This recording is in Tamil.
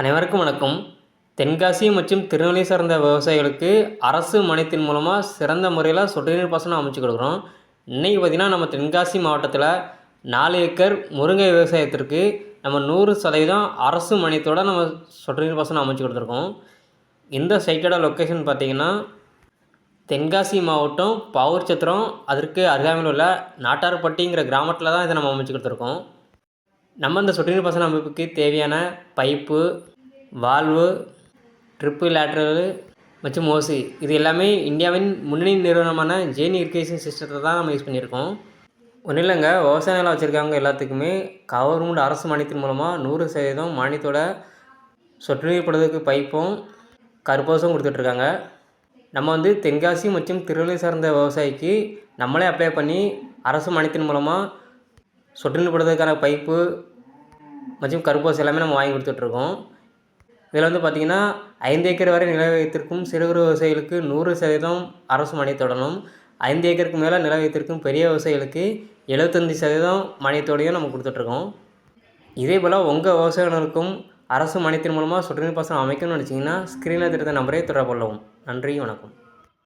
அனைவருக்கும் வணக்கம். தென்காசி மற்றும் திருநெல்வேலி சார்ந்த விவசாயிகளுக்கு அரசு மானியத்தின் மூலமாக சிறந்த முறையில் சொட்டு நீர் பாசனம் அமைச்சு கொடுக்குறோம். இன்றைக்கி பார்த்திங்கன்னா நம்ம தென்காசி மாவட்டத்தில் நாலு ஏக்கர் முருங்கை விவசாயத்திற்கு நம்ம நூறு சதவீதம் அரசு மானியத்தோட நம்ம சொட்டு நீர் பாசனம் அமைச்சு கொடுத்துருக்கோம். இந்த சைட்டோட லொக்கேஷன் பார்த்திங்கன்னா தென்காசி மாவட்டம் பாவூர் சத்திரம் அதற்கு அருகாமையில் உள்ள நாட்டார்பட்டிங்கிற கிராமத்தில் தான் இதை நம்ம அமைச்சு கொடுத்துருக்கோம். நம்ம இந்த சொட்டு நீர் பாசன அமைப்புக்கு தேவையான பைப்பு வால்வு ட்ரிப்பு லேட்ரல் மற்றும் ஓசி இது எல்லாமே இந்தியாவின் முன்னணி நிறுவனமான ஜெயின் இரிகேஷன் சிஸ்டத்தை தான் நம்ம யூஸ் பண்ணியிருக்கோம். ஒன்றும் இல்லைங்க விவசாய நிலம் வச்சுருக்கவங்க எல்லாத்துக்குமே. கவர்மெண்ட் அரசு மானியத்தின் மூலமாக நூறு சதவீதம் மானியத்தோட சொட்டு நீர் படுறதுக்கு பைப்பும் கருப்போசும் கொடுத்துட்ருக்காங்க. நம்ம வந்து தென்காசி மற்றும் திருநெல்வேலி சார்ந்த விவசாயிக்கு நம்மளே அப்ளை பண்ணி அரசு மானியத்தின் மூலமாக சொட்டு நீர் பைப்பு மற்றும் கருப்போஸ் எல்லாமே நம்ம வாங்கி கொடுத்துட்ருக்கோம். இதில் வந்து பார்த்திங்கன்னா ஐந்து ஏக்கர் வரை நில வைத்திருக்கும் சிறு குறு விவசாயிகளுக்கு நூறு சதவீதம் அரசு மானியத்துடனும் ஐந்து ஏக்கருக்கு மேலே நில வைத்திருக்கும் பெரிய விவசாயிகளுக்கு எழுபத்தஞ்சி சதவீதம் மானியத்தோடையும் நம்ம கொடுத்துட்ருக்கோம். இதே போல் உங்கள் விவசாயிகளுக்கும் அரசு மானியத்தின் மூலமாக சொட்டு நீர் பாசனம் அமைக்கணும்னு நினச்சிங்கன்னா ஸ்க்ரீனில் திருத்த நம்பரே தொடர்பு கொள்ளவும். நன்றி வணக்கம்.